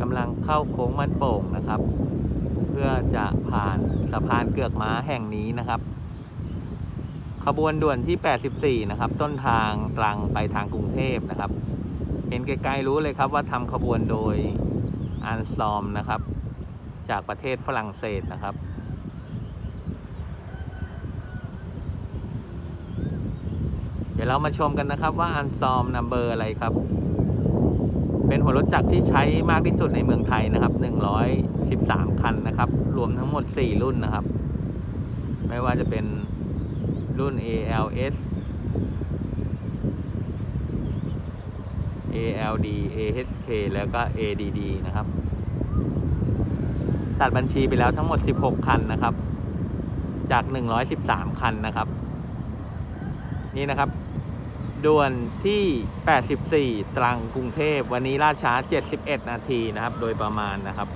กำลังเข้าโค้งมันโป่งนะครับ เพื่อจะผ่านสะพานเกือกม้าแห่งนี้นะครับ ขบวนด่วนที่ 84 นะครับ ต้นทางตรังไปทางกรุงเทพนะครับ เห็นไกลๆรู้เลยครับว่าทำขบวนโดยอันซอมนะครับ จากประเทศฝรั่งเศสนะครับเดี๋ยวเรามาชมกันนะครับว่าอันซอมนัมเบอร์อะไรครับ เป็นหัวรถจักรที่ใช้มากที่สุดในเมืองไทยนะครับ 113 คันนะครับ รวมทั้งหมด 4 รุ่นนะครับ ไม่ว่าจะเป็นรุ่น ALS ALD AHK แล้วก็ ADD นะครับ ตัดบัญชีไปแล้วทั้งหมด 16 คันนะครับ จาก 113 คันนะครับ นี่นะครับ ด่วนที่ 84 ตรังกรุงเทพ วันนี้ล่าช้า 71 นาทีนะครับ โดยประมาณนะครับ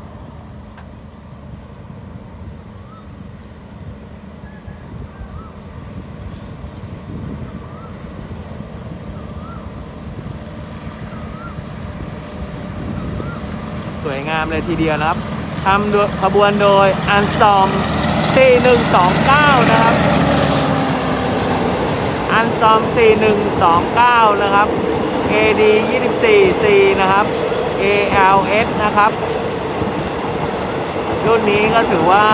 สวยงามเลยทีเดียวนะครับทำโดยขบวนโดยอันซอม 4129 นะครับ อันซอม 4129 นะครับ AD 24C นะครับ ALS นะครับ รุ่นนี้ก็ถือว่า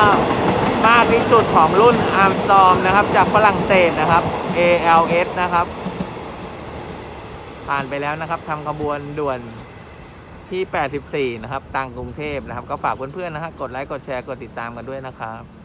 มากที่สุดของรุ่นอาร์มสตอมนะครับ จากฝรั่งเศสนะครับ ALS นะครับ ผ่านไปแล้วนะครับทำขบวนด่วนที่ 84 นะครับ ตังกรุงเทพนะครับ ก็ฝากเพื่อนๆนะครับ กดไลค์ กดแชร์ กดติดตามกันด้วยนะครับ